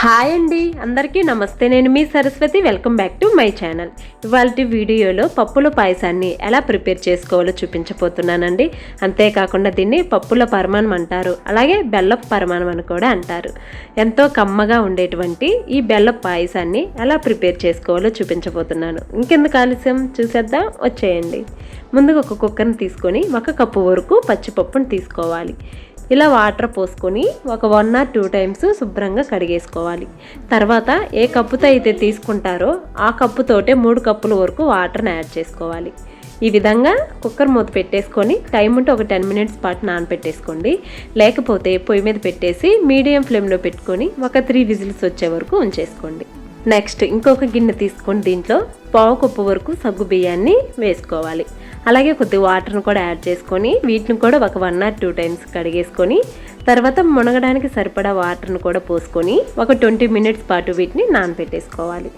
Hi అండి అందరికీ నమస్తే. నేను మీ Saraswathi welcome back to my channel. ఇవాళ వీడియోలో పప్పుల పాయసాన్ని ఎలా ప్రిపేర్ చేసుకోవాలో చూపించబోతున్నానండి. అంతేకాకుండా దీన్ని పప్పుల పరమాణం అంటారు. అలాగే బెల్లపు పరమాణం అని కూడా అంటారు. ఎంతో కమ్మగా ఉండేటువంటి ఈ బెల్లపు పాయసాన్ని ఎలా ప్రిపేర్ చేసుకోవాలో చూపించబోతున్నాను. ఇంకెందుకు ఆలస్యం? చూసేద్దాం వచ్చేయండి. ముందుగా ఒక కుక్కర్ని తీసుకొని ఒక కప్పు వరకు పచ్చిపప్పును తీసుకోవాలి. ఇలా వాటర్ పోసుకొని ఒక వన్ ఆర్ టూ టైమ్స్ శుభ్రంగా కడిగేసుకోవాలి. తర్వాత ఏ కప్పుతో అయితే తీసుకుంటారో ఆ కప్పుతోటే మూడు కప్పుల వరకు వాటర్ని యాడ్ చేసుకోవాలి. ఈ విధంగా కుక్కర్ మూత పెట్టేసుకొని టైం ఉంటే ఒక టెన్ మినిట్స్ పాటు నానబెట్టేసుకోండి లేకపోతే పొయ్యి మీద పెట్టేసి మీడియం ఫ్లేమ్లో పెట్టుకొని ఒక త్రీ విజిల్స్ వచ్చే వరకు ఉంచేసుకోండి. నెక్స్ట్ ఇంకొక గిన్నె తీసుకొని దీంట్లో పావు కప్పు వరకు సగ్గు బియ్యాన్ని వేసుకోవాలి. అలాగే కొద్ది వాటర్ని కూడా యాడ్ చేసుకొని వీటిని కూడా ఒక వన్ ఆర్ టూ టైమ్స్ కడిగేసుకొని తర్వాత మునగడానికి సరిపడా వాటర్ని కూడా పోసుకొని ఒక ట్వంటీ మినిట్స్ పాటు వీటిని నానబెట్టేసుకోవాలి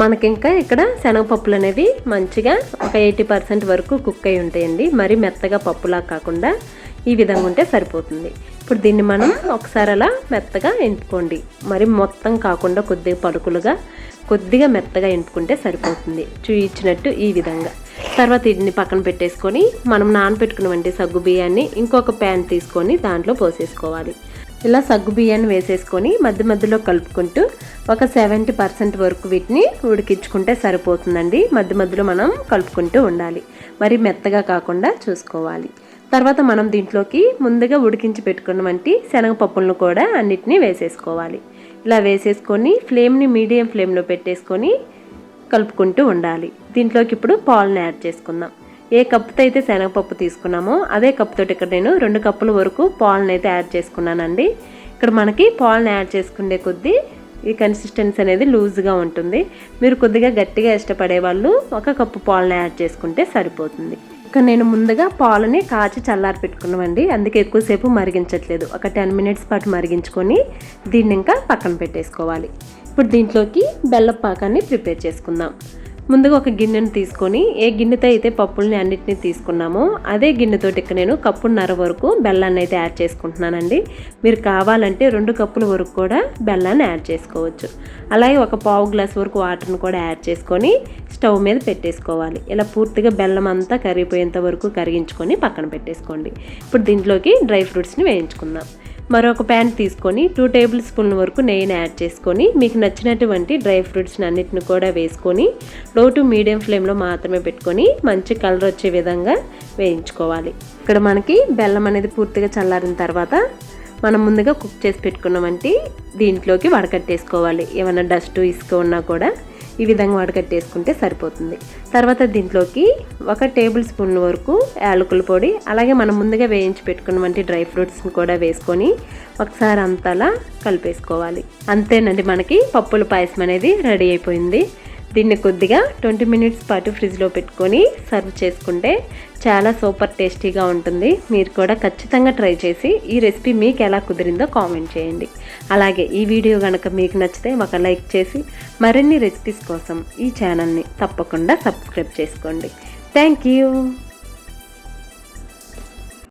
మనకింకా ఇక్కడ శనగపప్పులు అనేవి మంచిగా ఒక ఎయిటీ పర్సెంట్ వరకు కుక్ అయి ఉంటాయండి. మరి మెత్తగా పప్పులా కాకుండా ఈ విధంగా ఉంటే సరిపోతుంది. ఇప్పుడు దీన్ని మనం ఒకసారి అలా మెత్తగా ఎంపుకోండి. మరి మొత్తం కాకుండా కొద్దిగా పలుకులుగా కొద్దిగా మెత్తగా ఎంపుకుంటే సరిపోతుంది. చూయించినట్టు ఈ విధంగా. తర్వాత వీటిని పక్కన పెట్టేసుకొని మనం నానబెట్టుకున్నవంటి సగ్గు బియ్యాన్ని ఇంకొక ప్యాన్ తీసుకొని దాంట్లో పోసేసుకోవాలి. ఇలా సగ్గు బియ్యాన్ని వేసేసుకొని మధ్య మధ్యలో కలుపుకుంటూ ఒక సెవెంటీ పర్సెంట్ వరకు వీటిని ఉడికించుకుంటే సరిపోతుందండి. మధ్య మధ్యలో మనం కలుపుకుంటూ ఉండాలి. మరి మెత్తగా కాకుండా చూసుకోవాలి. తర్వాత మనం దీంట్లోకి ముందుగా ఉడికించి పెట్టుకున్నవంటి శనగపప్పులను కూడా అన్నిటినీ వేసేసుకోవాలి. ఇలా వేసేసుకొని ఫ్లేమ్ని మీడియం ఫ్లేమ్లో పెట్టేసుకొని కలుపుకుంటూ ఉండాలి. దీంట్లోకి ఇప్పుడు పాలను యాడ్ చేసుకుందాం. ఏ కప్పుతో అయితే శనగపప్పు తీసుకున్నామో అదే కప్పుతో ఇక్కడ నేను రెండు కప్పుల వరకు పాలను అయితే యాడ్ చేసుకున్నానండి. ఇక్కడ మనకి పాలను యాడ్ చేసుకునే కొద్దీ ఈ కన్సిస్టెన్సీ అనేది లూజ్గా ఉంటుంది. మీరు కొద్దిగా గట్టిగా ఇష్టపడే వాళ్ళు ఒక కప్పు పాలను యాడ్ చేసుకుంటే సరిపోతుంది. నేను ముందుగా పాలని కాచి చల్లారి పెట్టుకున్నామండి. అందుకే ఎక్కువసేపు మరిగించట్లేదు. ఒక టెన్ మినిట్స్ పాటు మరిగించుకొని దీన్ని ఇంకా పక్కన పెట్టేసుకోవాలి. ఇప్పుడు దీంట్లోకి బెల్లం పాకాన్ని ప్రిపేర్ చేసుకుందాం. ముందుగా ఒక గిన్నెను తీసుకొని ఏ గిన్నెతో అయితే పప్పుల్ని అన్నిటినీ తీసుకున్నామో అదే గిన్నెతోటి ఇక్కడ నేను కప్పున్నర వరకు బెల్లాన్ని అయితే యాడ్ చేసుకుంటున్నానండి. మీరు కావాలంటే రెండు కప్పుల వరకు కూడా బెల్లాన్ని యాడ్ చేసుకోవచ్చు. అలాగే ఒక పావు గ్లాస్ వరకు వాటర్ని కూడా యాడ్ చేసుకొని స్టవ్ మీద పెట్టేసుకోవాలి. ఇలా పూర్తిగా బెల్లం అంతా కరిగిపోయేంత వరకు కరిగించుకొని పక్కన పెట్టేసుకోండి. ఇప్పుడు దీంట్లోకి డ్రై ఫ్రూట్స్ని వేయించుకుందాం. మరొక ప్యాన్ తీసుకొని టూ టేబుల్ స్పూన్ల వరకు నెయ్యిని యాడ్ చేసుకొని మీకు నచ్చినటువంటి డ్రై ఫ్రూట్స్ని అన్నిటిని కూడా వేసుకొని లో టు మీడియం ఫ్లేమ్లో మాత్రమే పెట్టుకొని మంచి కలర్ వచ్చే విధంగా వేయించుకోవాలి. ఇక్కడ మనకి బెల్లం అనేది పూర్తిగా చల్లారిన తర్వాత మనం ముందుగా కుక్ చేసి పెట్టుకున్నామంటే దీంట్లోకి వడకట్టేసుకోవాలి. ఏమైనా డస్ట్ ఇసుక ఉన్నా కూడా ఈ విధంగా వడకట్టేసుకుంటే సరిపోతుంది. తర్వాత దీంట్లోకి ఒక టేబుల్ స్పూన్ వరకు యాలకుల పొడి అలాగే మనం ముందుగా వేయించి పెట్టుకున్నటువంటి డ్రై ఫ్రూట్స్ని కూడా వేసుకొని ఒకసారి అంతలా కలిపేసుకోవాలి. అంతేనండి మనకి పప్పుల పాయసం అనేది రెడీ అయిపోయింది. దీన్ని కొద్దిగా ట్వంటీ మినిట్స్ పాటు ఫ్రిడ్జ్లో పెట్టుకొని సర్వ్ చేసుకుంటే చాలా సూపర్ టేస్టీగా ఉంటుంది. మీరు కూడా ఖచ్చితంగా ట్రై చేసి ఈ రెసిపీ మీకు ఎలా కుదిరిందో కామెంట్ చేయండి. అలాగే ఈ వీడియో కనుక మీకు నచ్చితే ఒక లైక్ చేసి మరిన్ని రెసిపీస్ కోసం ఈ ఛానల్ని తప్పకుండా సబ్స్క్రైబ్ చేసుకోండి. Thank you.